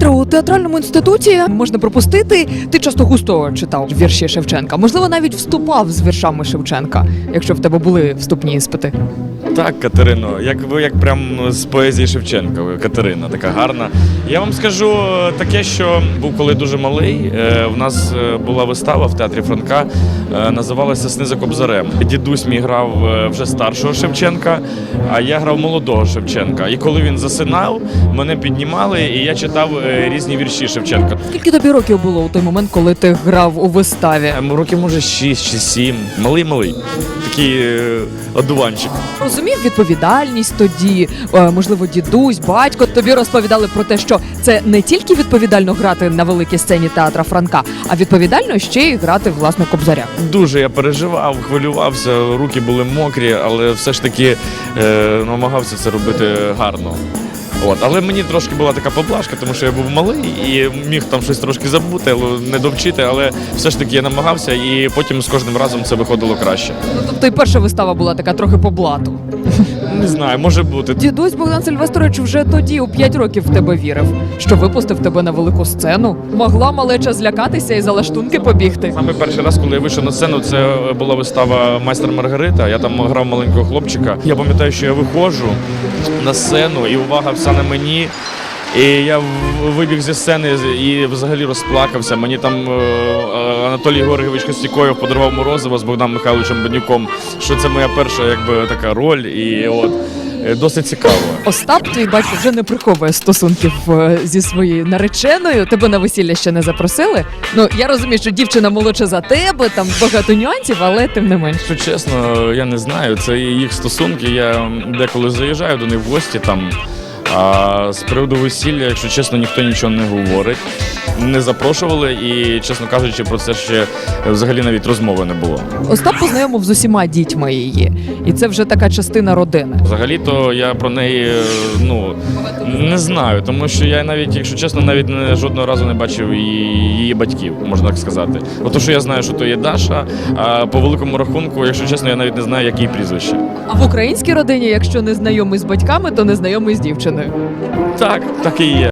Дмитро, у театральному інституті можна пропустити. Ти часто густо читав вірші Шевченка. Можливо, навіть вступав з віршами Шевченка, якщо в тебе були вступні іспити. Так, Катерино, як ви як прям з поезії Шевченка, ви, Катерина, така гарна. Я вам скажу е, таке, що був коли дуже малий. е, В нас е, була вистава в театрі Франка, е, називалася Сни за Кобзарем. Дідусь мій грав е, вже старшого Шевченка, а я грав молодого Шевченка. І коли він засинав, мене піднімали, і я читав е, різні вірші Шевченка. Скільки тобі років було у той момент, коли ти грав у виставі? Ем, Років може 6 чи 7. Малий малий. Такий е, одуванчик. Розумів відповідальність тоді, Е, можливо, дідусь, батько тобі розповідали про те, що це не тільки відповідально грати на великій сцені театра Франка, а відповідально ще й грати власне кобзаря. Дуже я переживав, хвилювався, руки були мокрі, але все ж таки е, намагався це робити гарно. От, але мені трошки була така поблажка, тому що я був малий і міг там щось трошки забути, не довчити, але все ж таки я намагався, і потім з кожним разом це виходило краще. Ну, тобто і перша вистава була така трохи по блату. Не знаю, може бути. Дідусь Богдан Сильвестрович вже тоді, у 5 років, в тебе вірив, що випустив тебе на велику сцену. Могла малеча злякатися і за лаштунки побігти. Саме перший раз, коли я вийшов на сцену, це була вистава Майстер Маргарита. Я там грав маленького хлопчика. Я пам'ятаю, що я виходжу на сцену, і увага вся на мені. І я вибіг зі сцени і взагалі розплакався. Мені там е, Анатолій Георгійович Костікоєв подарував морозиво з Богданом Михайловичем Бенюком, що це моя перша якби така роль, і от е, досить цікаво. Остап, твій батько, вже не приховує стосунків е, зі своєю нареченою. Тебе на весілля ще не запросили. Ну я розумію, що дівчина молодша за тебе, там багато нюансів, але тим не менш. Якщо чесно, я не знаю. Це їх стосунки. Я деколи заїжджаю до них в гості там. А з приводу весілля, якщо чесно, ніхто нічого не говорить. Не запрошували, і, чесно кажучи, про це ще взагалі навіть розмови не було. Остап познайомив з усіма дітьми її, і це вже така частина родини. Взагалі-то я про неї е, ну не знаю, тому що я навіть, якщо чесно, навіть не жодного разу не бачив її, її батьків, можна так сказати. Ото що я знаю, що то є Даша. А по великому рахунку, якщо чесно, я навіть не знаю, як її прізвище. А в українській родині, якщо не знайомий з батьками, то не знайомий з дівчиною. Так, так і є.